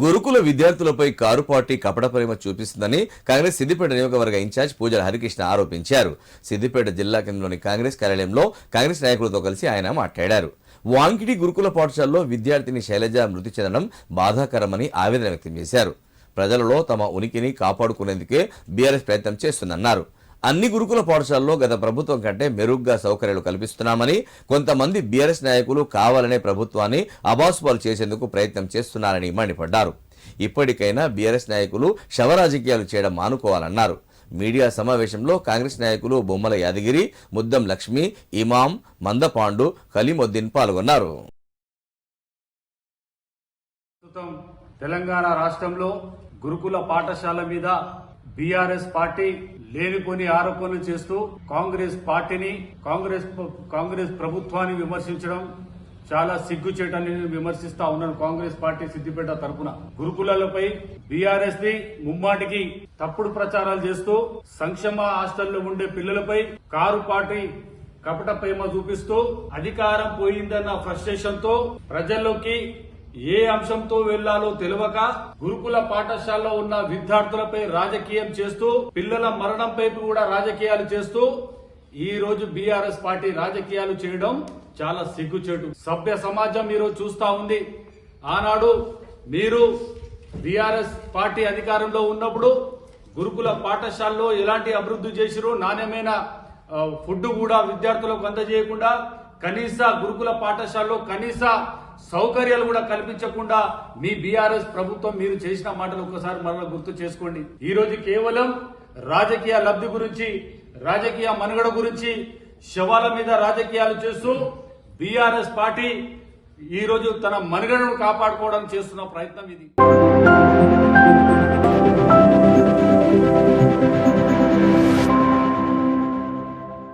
గురుకుల విద్యార్థులపై car party కపట ప్రేమ చూపిస్తుందని కాంగ్రెస్ సిద్దిపేట నియోజకవర్గ ఇన్ఛార్జ్ పూజల హరికృష్ణ ఆరోపించారు. సిద్దిపేట జిల్లా కేంద్రంలోని కాంగ్రెస్ కార్యాలయంలో కాంగ్రెస్ నాయకులతో కలిసి ఆయన మాట్లాడారు. వాంకిడి గురుకుల పాఠశాలలో విద్యార్థిని శైలజ మృతి చెందడం బాధాకరమని ఆవేదన వ్యక్తం చేశారు. ప్రజలలో తమ ఉనికిని కాపాడుకునేందుకే బీఆర్ఎస్ ప్రయత్నం చేస్తుందన్నారు. అన్ని గురుకుల పాఠశాలలో గత ప్రభుత్వం కంటే మెరుగ్గా సౌకర్యాలు కల్పిస్తున్నామని కొంతమంది బీఆర్ఎస్ నాయకులు కావాలనే ప్రభుత్వాన్ని అబాసుపాలు చేసేందుకు ప్రయత్నం చేస్తున్నారని మండిపడ్డారు. ఇప్పటికైనా బీఆర్ఎస్ నాయకులు శవరాజకీయాలు చేయడం మానుకోవాలన్నారు. మీడియా సమావేశంలో కాంగ్రెస్ నాయకులు బొమ్మల యాదగిరి ముద్దం లక్ష్మి ఇమాం మందపాండు కలీముద్దీన్ పాల్గొన్నారు. తెలంగాణ రాష్ట్రంలో గురుకుల పాఠశాల మీద బీఆర్ఎస్ పార్టీ లేనిపోని ఆరోపణలు చేస్తూ కాంగ్రెస్ పార్టీని కాంగ్రెస్ కాంగ్రెస్ ప్రభుత్వాన్ని విమర్శించడం చాలా సిగ్గుచేటని నేను విమర్శిస్తా ఉన్నాను కాంగ్రెస్ పార్టీ సిద్దిపేట తరపున. గురుకులాలపై బీఆర్ఎస్ని ముమ్మాటికి తప్పుడు ప్రచారాలు చేస్తూ సంక్షేమ హాస్టల్లో ఉండే పిల్లలపై కారు పార్టీ కపట ప్రేమ చూపిస్తూ అధికారం పోయిందన్న ఫ్రస్ట్రేషన్తో ప్రజల్లోకి ఏ అంశంతో వెళ్ళాలో తెలియక గురుకుల పాఠశాలలో ఉన్న విద్యార్థులపై రాజకీయం చేస్తూ పిల్లల మరణంపై కూడా రాజకీయాలు చేస్తూ ఈ రోజు బీఆర్ఎస్ పార్టీ రాజకీయాలు చేయడం చాలా సిగ్గుచేటు. సభ్య సమాజం మీరు చూస్తా ఉంది. ఆనాడు మీరు బీఆర్ఎస్ పార్టీ అధికారంలో ఉన్నప్పుడు గురుకుల పాఠశాలలో ఎలాంటి అభివృద్ధి చేసిరు నాణ్యమైన ఫుడ్ కూడా విద్యార్థులకు అందజేయకుండా కనీస గురుకుల పాఠశాలలో కనీస సౌకర్యాలు కూడా కల్పించకుండా మీ బీఆర్ఎస్ ప్రభుత్వం మీరు చేసిన మాటలు ఒక్కసారి మరలా గుర్తు చేసుకోండి. ఈ రోజు కేవలం రాజకీయ లబ్ధి గురించి రాజకీయ మనుగడ గురించి శవాల మీద రాజకీయాలు చేస్తూ బీఆర్ఎస్ పార్టీ ఈ రోజు తన మనుగడను కాపాడుకోవడానికి చేస్తున్న ప్రయత్నం ఇది.